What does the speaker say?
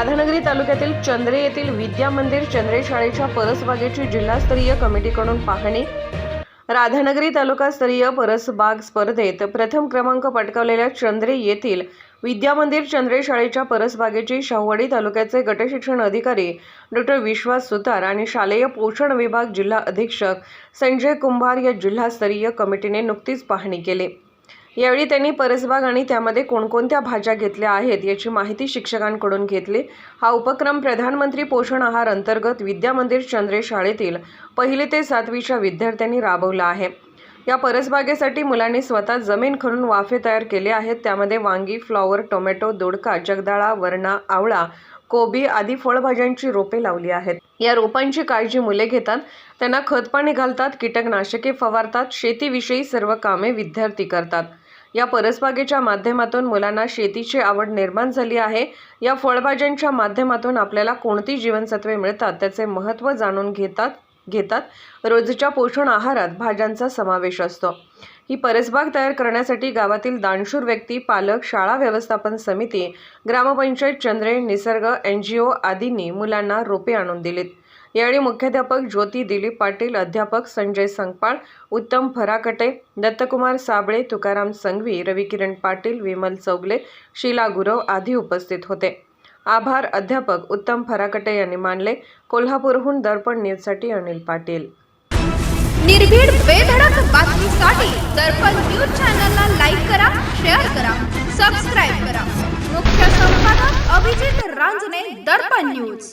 राधानगरी तालुक्यातील चंद्रे येथील विद्या मंदिर चंद्रे शाळेच्या परसबागेची जिल्हास्तरीय कमिटीकडून पाहणी. राधानगरी तालुकास्तरीय परसबाग स्पर्धेत प्रथम क्रमांक पटकावलेल्या चंद्रे येथील विद्या मंदिर चंद्रे शाळेच्या परसबागेची शाहवाडी तालुक्याचे गटशिक्षण अधिकारी डॉक्टर विश्वास सुतार आणि शालेय पोषण विभाग जिल्हा अधीक्षक संजय कुंभार या जिल्हास्तरीय कमिटीने नुकतीच पाहणी केली. यावेळी त्यांनी परसबाग आणि त्यामध्ये कोणकोणत्या भाज्या घेतल्या आहेत याची माहिती शिक्षकांकडून घेतली. हा उपक्रम प्रधानमंत्री पोषण आहार अंतर्गत विद्या मंदिर चंद्रे शाळेतील पहिली ते सातवीच्या विद्यार्थ्यांनी राबवला आहे. या परसबागेसाठी मुलांनी स्वतः जमीन खणून वाफे तयार केले आहेत. त्यामध्ये वांगी फ्लॉवर टोमॅटो दोडका जगदाळा वरणा आवळा कोबी आदी फळभाज्यांची रोपे लावली आहेत. या रोपांची काळजी मुले घेतात. त्यांना खतपाणी घालतात कीटकनाशके फवारतात शेतीविषयी सर्व कामे विद्यार्थी करतात. या परसबागेच्या माध्यमातून मुलांना शेतीची आवड निर्माण झाली आहे. या फळभाज्यांच्या माध्यमातून आपल्याला कोणती जीवनसत्वे मिळतात त्याचे महत्त्व जाणून घेतात घेतात. रोजच्या पोषण आहारात भाज्यांचा समावेश असतो. ही परसबाग तयार करण्यासाठी गावातील दानशूर व्यक्ती पालक शाळा व्यवस्थापन समिती ग्रामपंचायत चंद्रे निसर्ग एन जी ओ आदींनी मुलांना रोपे आणून दिलीत. यावेळी मुख्याध्यापक ज्योती दिलीप पाटील अध्यापक संजय संगपाळ उत्तम फराकटे दत्तकुमार साबळे तुकाराम संघवी रविकिरण पाटील विमल चौगले शीला गुरव आदी उपस्थित होते. आभार अध्यापक उत्तम फराकटे यांनी मानले. कोल्हापूरहून दर्पण न्यूजसाठी अनिल पाटील. निर्भीड बेधडक बातमीसाठी दर्पण न्यूज चॅनलला लाईक करा शेअर करा सबस्क्राईब करा. मुख्य संपादक अभिजित रांजणे दर्पण न्यूज.